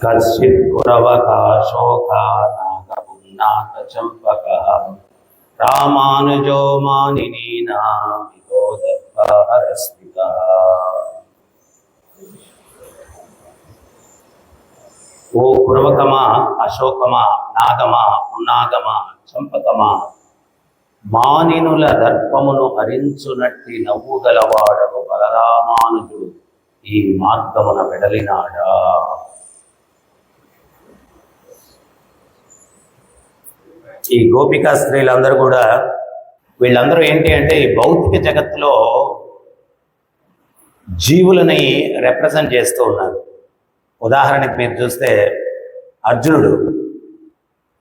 కశ్చిత్ కురవకాశోకానాగపున్నాక చంపక రామానుజో మానినీనామితో ఓ పురవకమా అశోకమా నాగమా ఉన్నాగమా చంపకమా మానినుల దర్పమును హరించునట్టి నవ్వుగలవాడకు బలరామానుజుడు ఈ మార్గమున వెడలినాడా? ఈ గోపికా స్త్రీలందరూ కూడా వీళ్ళందరూ ఏంటి అంటే ఈ భౌతిక జగత్తులో జీవులని రిప్రజెంట్ చేస్తూ ఉన్నారు. ఉదాహరణకి మీరు చూస్తే అర్జునుడు.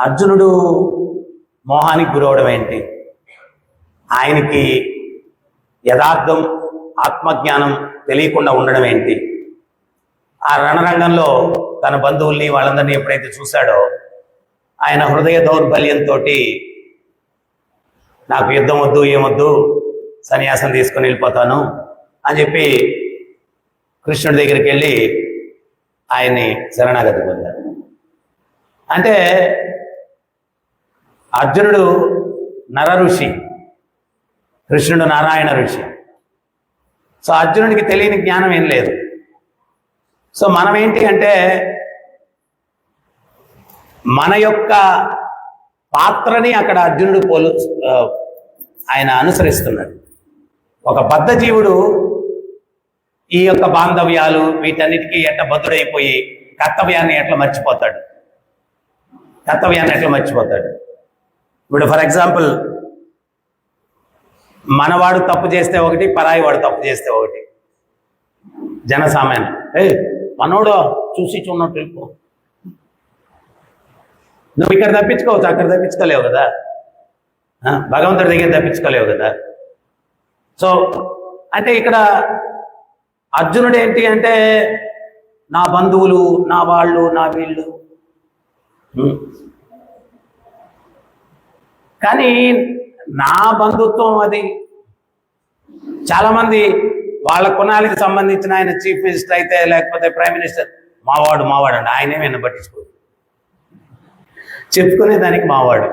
అర్జునుడు మోహానికి గురవడం ఏంటి? ఆయనకి యథార్థం ఆత్మజ్ఞానం తెలియకుండా ఉండడం ఏంటి? ఆ రణరంగంలో తన బంధువుల్ని వాళ్ళందరినీ ఎప్పుడైతే చూశాడో ఆయన హృదయ దౌర్బల్యంతో నాకు యుద్ధం వద్దు ఏమొద్దు సన్యాసం తీసుకొని వెళ్ళిపోతాను అని చెప్పి కృష్ణుడి దగ్గరికి వెళ్ళి ఆయన్ని శరణాగతి పొందారు. అంటే అర్జునుడు నర ఋషి కృష్ణుడు నారాయణ ఋషి. సో అర్జునుడికి తెలియని జ్ఞానం ఏం లేదు. సో మనం ఏంటి అంటే మన యొక్క పాత్రని అక్కడ అర్జునుడు పోలు ఆయన అనుసరిస్తున్నాడు. ఒక బద్ధ జీవుడు ఈ యొక్క బాంధవ్యాలు వీటన్నిటికీ ఎట్ట బద్దుడైపోయి కర్తవ్యాన్ని ఎట్లా మర్చిపోతాడు? కర్తవ్యాన్ని ఎట్లా మర్చిపోతాడు? ఇప్పుడు ఫర్ ఎగ్జాంపుల్ మనవాడు తప్పు చేస్తే ఒకటి పరాయి వాడు తప్పు చేస్తే ఒకటి. జనసామాన్యం ఏ మనోడు చూసి చూడనట్టు నువ్వు ఇక్కడ తప్పించుకోవచ్చు అక్కడ తప్పించుకోలేవు కదా? భగవంతుడి దగ్గర తప్పించుకోలేవు కదా? సో అయితే ఇక్కడ అర్జునుడు ఏంటి అంటే నా బంధువులు నా వాళ్ళు నా వీళ్ళు. కానీ నా బంధుత్వం అది. చాలామంది వాళ్ళ కుణాలకు సంబంధించిన ఆయన చీఫ్ మినిస్టర్ అయితే లేకపోతే ప్రైమ్ మినిస్టర్ మావాడు మావాడు అండి ఆయనేమైనా పట్టించుకోడు. చెప్పుకునే దానికి మావాడు.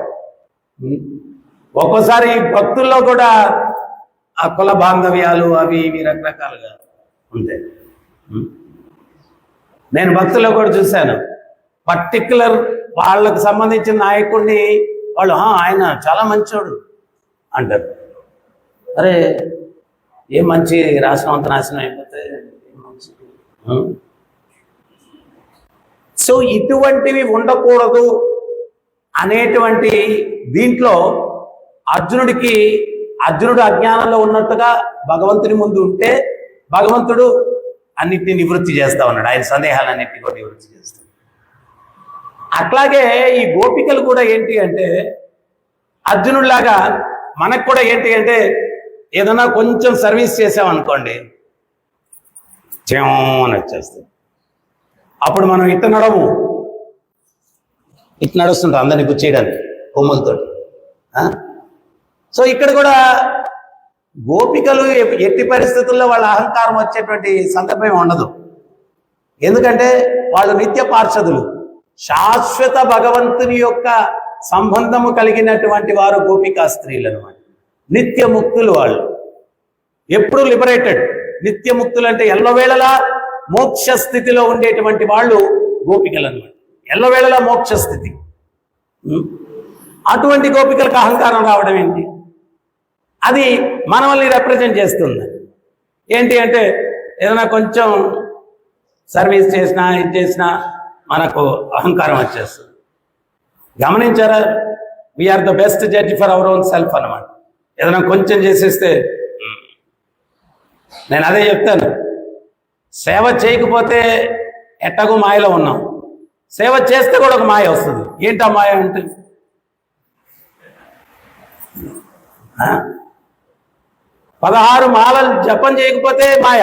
ఒక్కోసారి భక్తుల్లో కూడా ఆ కుల బాంధవ్యాలు అవి ఇవి రకరకాలుగా ఉంటాయి. నేను భక్తుల్లో కూడా చూశాను. పర్టికులర్ వాళ్ళకు సంబంధించిన నాయకుడిని వాళ్ళు ఆయన చాలా మంచోడు అంటారు. అరే ఏం మంచి రాష్ట్రం అంత నాశనం అయిపోతే సో ఇటువంటివి ఉండకూడదు అనేటువంటి దీంట్లో అర్జునుడికి అర్జునుడు అజ్ఞానంలో ఉన్నట్టుగా భగవంతుని ముందు ఉంటే భగవంతుడు అన్నిటిని నివృత్తి చేస్తా ఉన్నాడు. ఆయన సందేహాలన్నింటినీ కూడా నివృత్తి చేస్తాడు. అట్లాగే ఈ గోపికలు కూడా ఏంటి అంటే అర్జునుడిలాగా మనకు కూడా ఏంటి అంటే ఏదన్నా కొంచెం సర్వీస్ చేసామనుకోండి చేమని వచ్చేస్తుంది అప్పుడు మనం ఇట్ట నడము ఇట్ నడుస్తుంటారు అందరినీ గుచ్చేయడానికి కొమ్ములతో సో ఇక్కడ కూడా గోపికలు ఎట్టి పరిస్థితుల్లో వాళ్ళ అహంకారం వచ్చేటువంటి సందర్భం ఉండదు. ఎందుకంటే వాళ్ళు నిత్య పార్షదులు. శాశ్వత భగవంతుని యొక్క సంబంధము కలిగినటువంటి వారు గోపికా స్త్రీలు అనమాట నిత్యముక్తులు వాళ్ళు. ఎప్పుడు లిబరేటెడ్ నిత్యముక్తులు అంటే ఎల్లవేళలా మోక్ష స్థితిలో ఉండేటువంటి వాళ్ళు గోపికలు అనమాట ఎల్లవేళలా మోక్ష స్థితి అటువంటి గోపికలకు అహంకారం రావడం ఏంటి? అది మనల్ని రిప్రజెంట్ చేస్తుంది. ఏంటి అంటే ఏదైనా కొంచెం సర్వీస్ చేసినా ఇది చేసినా మనకు అహంకారం వచ్చేస్తుంది. గమనించారా? We're the best judge for our own self అనమాట ఏదైనా కొంచెం చేసేస్తే నేను అదే చెప్తాను. సేవ చేయకపోతే ఎట్టగో మాయలో ఉన్నాం. సేవ చేస్తే కూడా ఒక మాయ వస్తుంది. ఏంటి మాయ అంటే? పదహారు మాలలు జపం చేయకపోతే మాయ.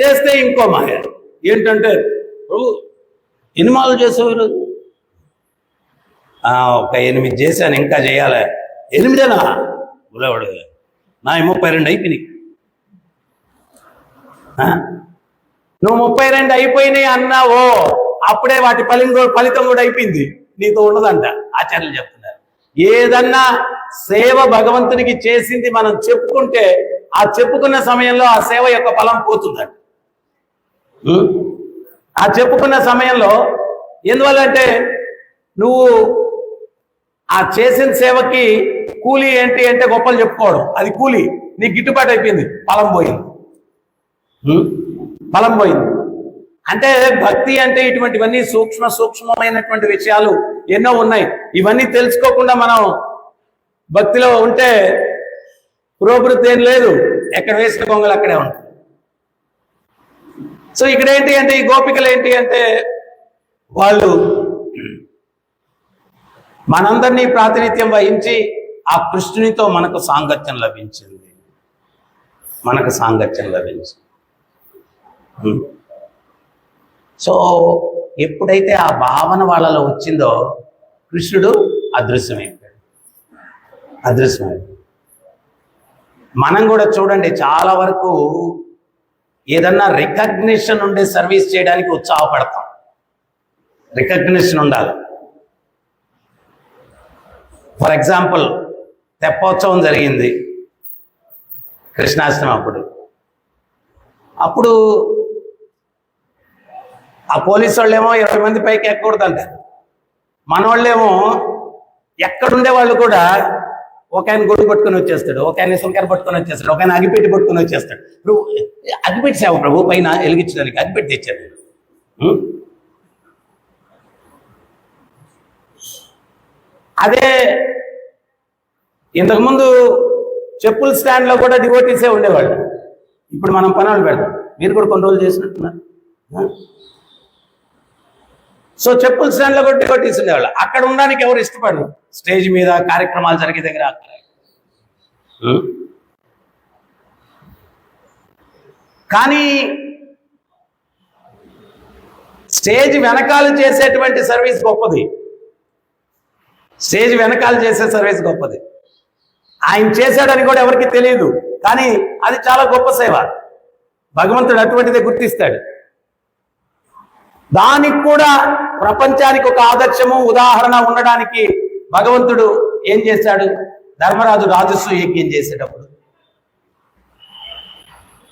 చేస్తే ఇంకో మాయ. ఏంటంటే ప్రభు ఎన్ని మాలలు చేసావు ఈరోజు? ఒక ఎనిమిది చేశాను ఇంకా చేయాలి. ఎనిమిదేనా? ఉలేవాడు నా ముప్పై రెండు అయిపోయినాయి. నువ్వు ముప్పై రెండు అయిపోయినాయి అన్నావో? అప్పుడే వాటి ఫలితం కూడా- ఫలితం కూడా అయిపోయింది. నీతో ఉండదంట ఆచార్యులు చెప్తున్నారు. ఏదన్నా సేవ భగవంతునికి చేసింది మనం చెప్పుకుంటే ఆ చెప్పుకున్న సమయంలో ఆ సేవ యొక్క ఫలం పోతుందంట? ఆ చెప్పుకున్న సమయంలో ఎందువల్లంటే నువ్వు ఆ చేసిన సేవకి కూలి ఏంటి అంటే గొప్పలు చెప్పుకోవడం. అది కూలి. నీకు గిట్టుబాటు అయిపోయింది. ఫలం పోయింది? ఫలం పోయింది. అంటే భక్తి అంటే ఇటువంటివన్నీ సూక్ష్మ సూక్ష్మమైనటువంటి విషయాలు ఎన్నో ఉన్నాయి. ఇవన్నీ తెలుసుకోకుండా మనం భక్తిలో ఉంటే పురోభివృద్ధి ఏం లేదు. ఎక్కడ వేసిన కొంగలు అక్కడే ఉంటాయి. సో ఇక్కడ ఏంటి అంటే ఈ గోపికలు ఏంటి అంటే వాళ్ళు మనందరినీ ప్రాతినిధ్యం వహించి ఆ కృష్ణునితో మనకు సాంగత్యం లభించింది. మనకు సాంగత్యం లభించింది. సో ఎప్పుడైతే ఆ భావన వాళ్ళలో వచ్చిందో కృష్ణుడు అదృశ్యమైపోయాడు. అదృశ్యమైపోయాడు. మనం కూడా చూడండి చాలా వరకు ఏదన్నా రికగ్నిషన్ ఉండే సర్వీస్ చేయడానికి ఉత్సాహపడతాం. రికగ్నిషన్ ఉండాలి. ఫర్ ఎగ్జాంపుల్ తెప్పోత్సవం జరిగింది. కృష్ణాష్టమి అప్పుడు. అప్పుడు ఆ పోలీసు వాళ్ళేమో ఇరవై మంది పైకి ఎక్కకూడదంటారు మన వాళ్ళేమో ఎక్కడుండే వాళ్ళు కూడా ఒక ఆయన గొడుగు పట్టుకొని వచ్చేస్తాడు ఒక ఆయన సుంకర పట్టుకొని వచ్చేస్తాడు ఒక ఆయన అగిపెట్టి పట్టుకొని వచ్చేస్తాడు. ఇప్పుడు అగిపెట్టి సేవ ప్రభు పైన వెలిగించడానికి అగిపెట్టి తెచ్చాడు. అదే ఇంతకుముందు చెప్పుల స్టాండ్లో కూడా డివోటీసే ఉండేవాళ్ళు. ఇప్పుడు మనం పనులు పెడతాం. మీరు కూడా కొన్ని రోజులు చేసినట్టున్నారు. సో చెప్పుల స్టాండ్లో కూడా డివోటీస్ ఉండేవాళ్ళు అక్కడ ఉండడానికి ఎవరు ఇష్టపడరు. స్టేజ్ మీద కార్యక్రమాలు జరిగే దగ్గర అక్కడ? కానీ స్టేజ్ వెనకాల చేసేటువంటి సర్వీస్ గొప్పది. స్టేజ్ వెనకాల చేసే సర్వీస్ గొప్పది. ఆయన చేశాడని కూడా ఎవరికి తెలియదు. కానీ అది చాలా గొప్ప సేవ. భగవంతుడు అటువంటిదే గుర్తిస్తాడు. దానికి కూడా ప్రపంచానికి ఒక ఆదర్శము ఉదాహరణ ఉండడానికి భగవంతుడు ఏం చేశాడు? ధర్మరాజు రాజస్సు యజ్ఞం చేసేటప్పుడు.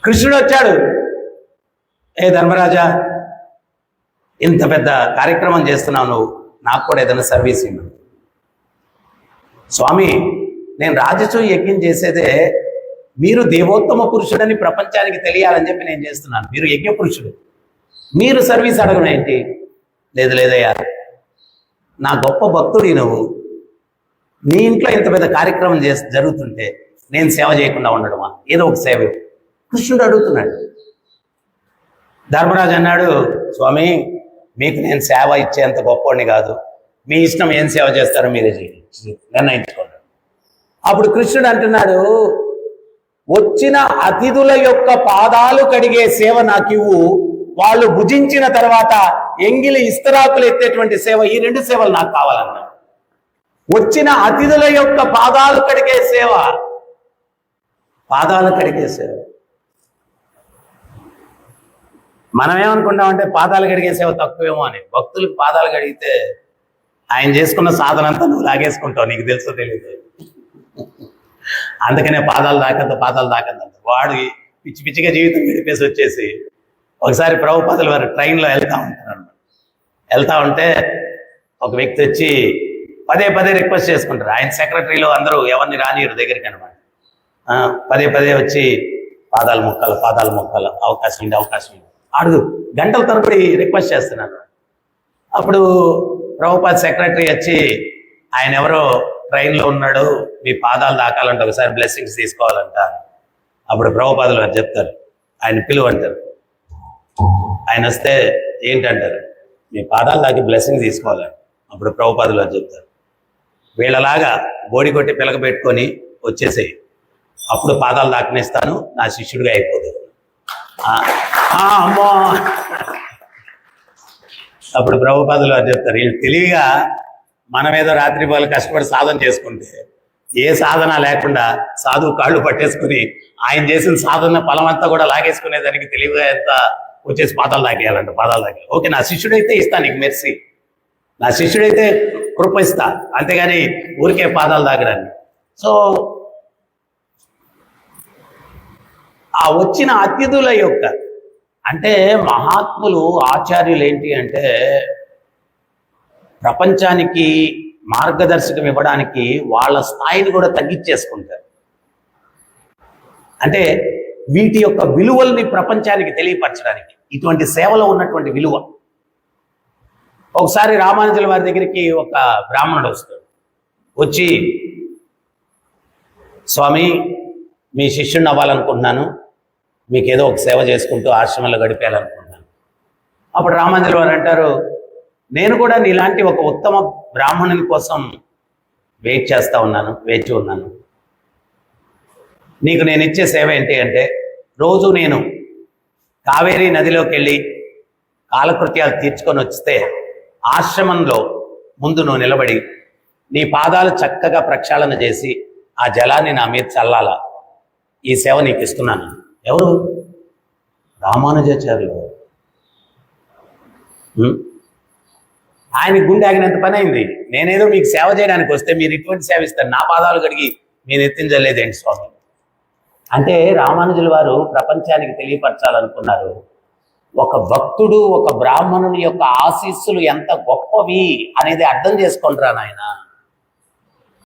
కృష్ణుడు వచ్చాడు. ఏ ధర్మరాజా ఇంత పెద్ద కార్యక్రమం చేస్తున్నావు నువ్వు. నాకు కూడా ఏదైనా సర్వీస్ ఇవ్వు. స్వామి నేను రాజస్సు యజ్ఞం చేసేదే మీరు దేవోత్తమ పురుషుడని ప్రపంచానికి తెలియాలని చెప్పి నేను చేస్తున్నాను. మీరు యజ్ఞ పురుషుడు మీరు సర్వీస్ అడగను ఏంటి లేదు లేదయ్యా. నా గొప్ప భక్తుడి నువ్వు. నీ ఇంట్లో ఇంత పెద్ద కార్యక్రమం చేసి జరుగుతుంటే నేను సేవ చేయకుండా ఉండడమా? ఏదో ఒక సేవ. కృష్ణుడు అడుగుతున్నాడు. ధర్మరాజు అన్నాడు స్వామి మీకు నేను సేవ ఇచ్చేంత గొప్పవాడిని కాదు. మీ ఇష్టం ఏం సేవ చేస్తారో మీరే చేయండి నిర్ణయించుకోండి. అప్పుడు కృష్ణుడు అంటున్నాడు వచ్చిన అతిథుల యొక్క పాదాలు కడిగే సేవ నాకు ఇవ్వు. వాళ్ళు భుజించిన తర్వాత ఎంగిలి ఇస్తరాకులు ఎత్తేటువంటి సేవ ఈ రెండు సేవలు నాకు కావాలన్నా. వచ్చిన అతిథుల యొక్క పాదాలు కడిగే సేవ. పాదాలు కడిగే సేవ. మనం ఏమనుకుంటామంటే పాదాలు కడిగే సేవ తక్కువేమో అని. భక్తులకు పాదాలు కడిగితే ఆయన చేసుకున్న సాధన అంతా నువ్వు లాగేసుకుంటావు నీకు తెలుసో తెలియదు అందుకనే పాదాలు దాకంత పాదాలు దాకంత వాడి వాడు పిచ్చి పిచ్చిగా జీవితం గడిపేసి వచ్చేసి ఒకసారి ప్రభుపాదులు వారు ట్రైన్లో వెళ్తా ఉంటారు వెళ్తా ఉంటే ఒక వ్యక్తి వచ్చి పదే పదే రిక్వెస్ట్ చేసుకుంటారు. ఆయన సెక్రటరీలో అందరూ ఎవరిని రానియరు దగ్గరికి అనమాట పదే పదే వచ్చి పాదాలు మొక్కలు పాదాలు మొక్కలు అవకాశం ఉంది అవకాశం ఉంది. అడుగు గంటల తరబడి రిక్వెస్ట్ చేస్తున్నాను అప్పుడు ప్రభుపాద్ సెక్రటరీ వచ్చి ఆయన ఎవరో ట్రైన్లో ఉన్నాడు మీ పాదాలు దాకాలంటే ఒకసారి బ్లెస్సింగ్స్ తీసుకోవాలంట అప్పుడు ప్రభుపాదులు వారు చెప్తారు. ఆయన పిలువంటారు. ఆయన వస్తే ఏంటంటారు? మీ పాదాలు దాకి బ్లెస్సింగ్ తీసుకోవాలని అప్పుడు ప్రభుపాదులు చెప్తారు. వీళ్ళలాగా బోడి కొట్టి పిలక పెట్టుకొని వచ్చేసేయి. అప్పుడు పాదాలు దాకనిస్తాను నా శిష్యుడిగా అయిపోదు అమ్మో! అప్పుడు ప్రభుపాదులు చెప్తారు వీళ్ళు తెలివిగా మనం ఏదో రాత్రి వాళ్ళు కష్టపడి సాధన చేసుకుంటే ఏ సాధన లేకుండా సాధువు కాళ్ళు పట్టేసుకుని ఆయన చేసిన సాధన ఫలమంతా కూడా లాగేసుకునేదానికి తెలివిగా ఎంత వచ్చేసి పాదాలు తాకేయాలంట పాదాలు తాకే ఓకే నా శిష్యుడైతే ఇస్తా నీకు మెర్సీ. నా శిష్యుడైతే కృప ఇస్తా. అంతేగాని ఊరికే పాదాలు తాగడాన్ని. సో ఆ వచ్చిన అతిథుల యొక్క అంటే మహాత్ములు ఆచార్యులు ఏంటి అంటే ప్రపంచానికి మార్గదర్శకం ఇవ్వడానికి వాళ్ళ స్థాయిని కూడా తగ్గించేసుకుంటారు. అంటే వీటి యొక్క విలువల్ని ప్రపంచానికి తెలియపరచడానికి ఇటువంటి సేవలో ఉన్నటువంటి విలువ. ఒకసారి రామానుజుల వారి దగ్గరికి ఒక బ్రాహ్మణుడు వస్తాడు. వచ్చి స్వామి మీ శిష్యుడిని అవ్వాలనుకుంటున్నాను. మీకు ఏదో ఒక సేవ చేసుకుంటూ ఆశ్రమంలో గడిపేయాలనుకుంటున్నాను. అప్పుడు రామానుజుల వారు అంటారు నేను కూడా నీలాంటి ఒక ఉత్తమ బ్రాహ్మణుని కోసం వెయిట్ చేస్తూ ఉన్నాను వేచి ఉన్నాను. నీకు నేను ఇచ్చే సేవ ఏంటి అంటే రోజు నేను కావేరీ నదిలోకి వెళ్ళి కాలకృత్యాలు తీర్చుకొని వస్తే ఆశ్రమంలో ముందు నువ్వు నిలబడి నీ పాదాలు చక్కగా ప్రక్షాళన చేసి ఆ జలాన్ని నా మీద చల్లాల. ఈ సేవ నీకు ఇస్తున్నాను. ఎవరు? రామానుజాచార్యులు. ఆయన గుండె ఆగినంత పని అయింది. నేనేదో మీకు సేవ చేయడానికి వస్తే మీరు ఇటువంటి సేవ ఇస్తారు. నా పాదాలు కడిగి మీరు ఎత్తించలేదేంటి స్వామి? అంటే రామానుజుల వారు ప్రపంచానికి తెలియపరచాలనుకున్నారు. ఒక భక్తుడు ఒక బ్రాహ్మణుని యొక్క ఆశీస్సులు ఎంత గొప్పవి అనేది అర్థం చేసుకుంటారా నాయన.